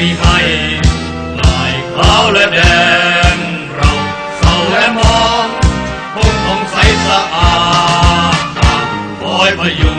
มีให้ลายขาวและแดง เราเศร้าและมองคงองใสสะอาดคอยพยุง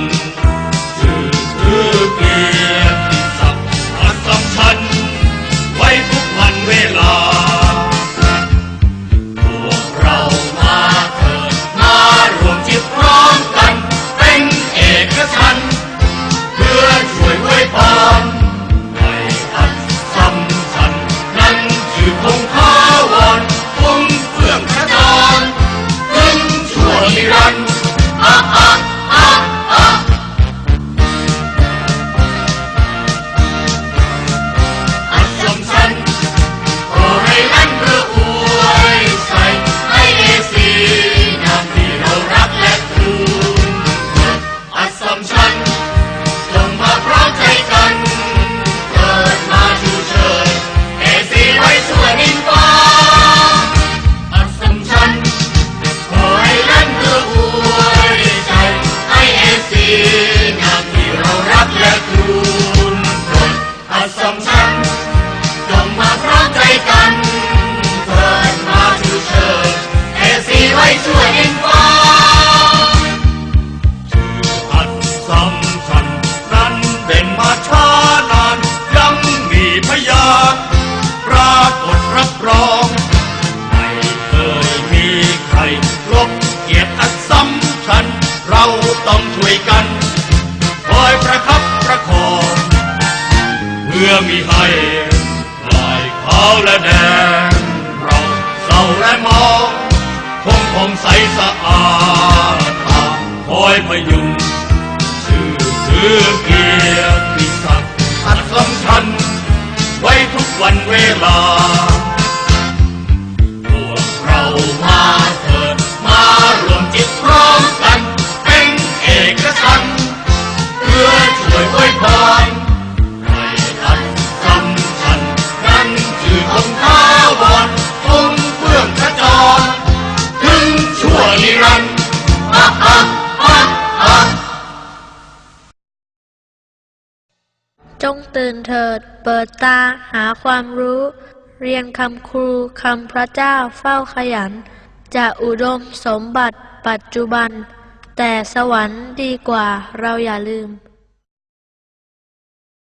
เพื่อมีให้ลายขาวและแดงเราเศร้าและมองคงคงใสสะอาดตาคอยพยุงชื่อคือเกียรติศักดิ์อันสำคัญ ไว้ทุกวันเวลา จงตื่นเถิด เปิดตาหาความรู้ เรียนคำครูคำพระเจ้าเฝ้าขยัน จะอุดมสมบัติปัจจุบัน แต่สวรรค์ดีกว่าเราอย่าลืม